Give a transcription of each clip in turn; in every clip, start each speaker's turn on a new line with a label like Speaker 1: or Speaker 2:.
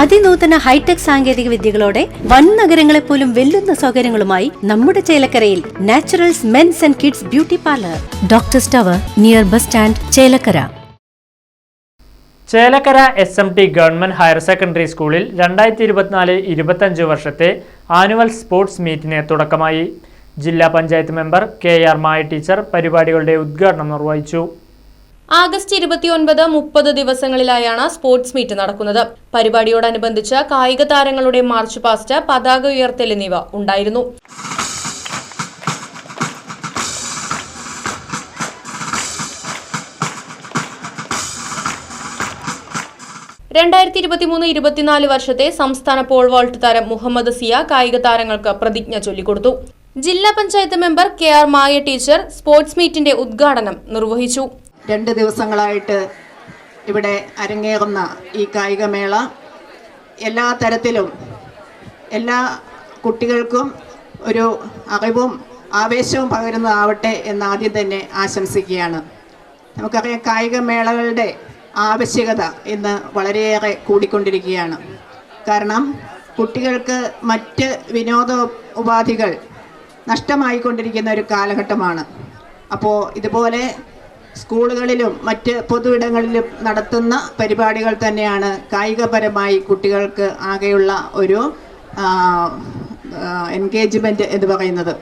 Speaker 1: അതിനൂതന hi tech സാങ്കേതിക വിദ്യകളോടെ വൻ നഗരങ്ങളെ പോലും വെല്ലുന്ന സൗകര്യങ്ങളുമായി നമ്മുടെ ചേലക്കരയിൽ naturals men's and kids beauty parlour. Doctor's tower near bus stand Chelakkara.
Speaker 2: Chelakkara S M T government higher secondary സ്കൂളിൽ രണ്ടായിരത്തി ഇരുപത്തിനാല് ഇരുപത്തഞ്ച് വർഷത്തെ ആനുവൽ സ്പോർട്സ് മീറ്റിന് തുടക്കമായി. ജില്ലാ panchayat member K R Maya teacher പരിപാടികളുടെ ഉദ്ഘാടനം നിർവഹിച്ചു.
Speaker 3: ആഗസ്റ്റ് ഇരുപത്തിയൊൻപത് മുപ്പത് ദിവസങ്ങളിലായാണ് സ്പോർട്സ് മീറ്റ് നടക്കുന്നത്. പരിപാടിയോടനുബന്ധിച്ച് കായിക താരങ്ങളുടെ മാർച്ച് പാസ്റ്റ് പതാക ഉയർത്തൽ എന്നിവ ഉണ്ടായിരുന്നു. രണ്ടായിരത്തി ഇരുപത്തിമൂന്ന് ഇരുപത്തിനാല് വർഷത്തെ സംസ്ഥാന പോൾ വാൾട്ട് താരം മുഹമ്മദ് സിയ കായിക താരങ്ങൾക്ക് പ്രതിജ്ഞ ചൊല്ലിക്കൊടുത്തു. ജില്ലാ panchayat member K R Maya teacher sports മീറ്റിന്റെ ഉദ്ഘാടനം നിർവഹിച്ചു.
Speaker 4: രണ്ട് ദിവസങ്ങളായിട്ട് ഇവിടെ അരങ്ങേറുന്ന ഈ കായികമേള. എല്ലാ തരത്തിലും എല്ലാ കുട്ടികൾക്കും ഒരു അറിവും ആവേശവും പകരുന്നതാവട്ടെ എന്ന് ആദ്യം തന്നെ ആശംസിക്കുകയാണ്. നമുക്കറിയാം കായികമേളകളുടെ ആവശ്യകത ഇന്ന് വളരെയേറെ കൂടിക്കൊണ്ടിരിക്കുകയാണ്. കാരണം കുട്ടികൾക്ക് മറ്റ് വിനോദ ഉപാധികൾ നഷ്ടമായിക്കൊണ്ടിരിക്കുന്ന ഒരു കാലഘട്ടമാണ്. അപ്പോൾ ഇതുപോലെ സ്കൂളുകളിലും മറ്റ് പൊതുവിടങ്ങളിലും നടത്തുന്ന പരിപാടികൾ തന്നെയാണ് കായികപരമായി കുട്ടികൾക്ക് ആകെയുള്ള ഒരു എൻഗേജ്മെന്റ് എന്ന് പറയുന്നത്.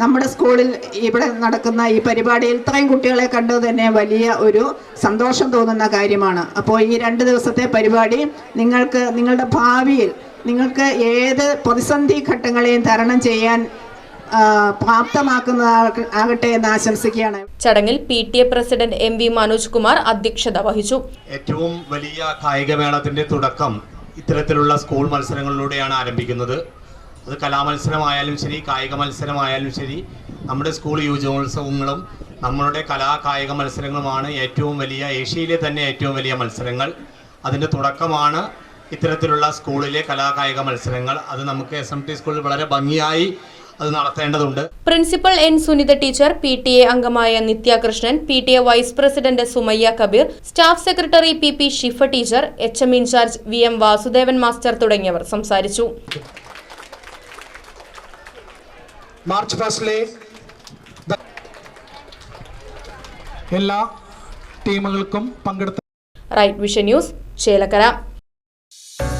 Speaker 4: നമ്മുടെ സ്കൂളിൽ ഇവിടെ നടക്കുന്ന ഈ പരിപാടിയിൽ ഇത്രയും കുട്ടികളെ കണ്ടത് തന്നെ വലിയ ഒരു സന്തോഷം തോന്നുന്ന കാര്യമാണ്. അപ്പോൾ ഈ രണ്ട് ദിവസത്തെ പരിപാടി നിങ്ങൾക്ക് നിങ്ങളുടെ ഭാവിയിൽ നിങ്ങൾക്ക് ഏത് പ്രതിസന്ധി ഘട്ടങ്ങളെയും തരണം ചെയ്യാൻ ആകട്ടെ എന്ന് ആശംസിക്കുകയാണ്.
Speaker 3: ചടങ്ങിൽ P T A president M V Manoj Kumar അധ്യക്ഷത വഹിച്ചു.
Speaker 5: ഏറ്റവും വലിയ കായികമേളത്തിന്റെ തുടക്കം ഇത്തരത്തിലുള്ള സ്കൂൾ മത്സരങ്ങളിലൂടെയാണ് ആരംഭിക്കുന്നത്. അത് കലാമത്സരമായാലും ശരി കായിക മത്സരമായാലും ശരി നമ്മുടെ സ്കൂൾ യുവജനോത്സവങ്ങളും നമ്മളുടെ കലാ കായിക മത്സരങ്ങളുമാണ് ഏറ്റവും വലിയ ഏഷ്യയിലെ തന്നെ ഏറ്റവും വലിയ മത്സരങ്ങൾ. അതിന്റെ തുടക്കമാണ് ഇത്തരത്തിലുള്ള സ്കൂളിലെ കലാ കായിക മത്സരങ്ങൾ. അത് നമുക്ക് എസ് എം ടി സ്കൂളിൽ വളരെ ഭംഗിയായി അത് നടത്തേണ്ടതുണ്ട്.
Speaker 3: Principal N Sunitha teacher P T A അംഗമായ Nithyakrishnan P T A vice president Sumayya Kabeer staff secretary P P Shifa teacher H M incharge V M Vasudevan master തുടങ്ങിയവർ സംസാരിച്ചു.
Speaker 6: March ഫസ്റ്റിലെ എല്ലാ ടീമുകൾക്കും പങ്കെടുത്ത
Speaker 3: റൈറ്റ് വിഷൻ ന്യൂസ് ചേലക്കര.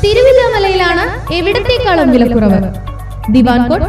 Speaker 7: തിരുവില്ലാമലയിലാണ് എവിടത്തേക്കാളും വിലക്കുറവ് divan cot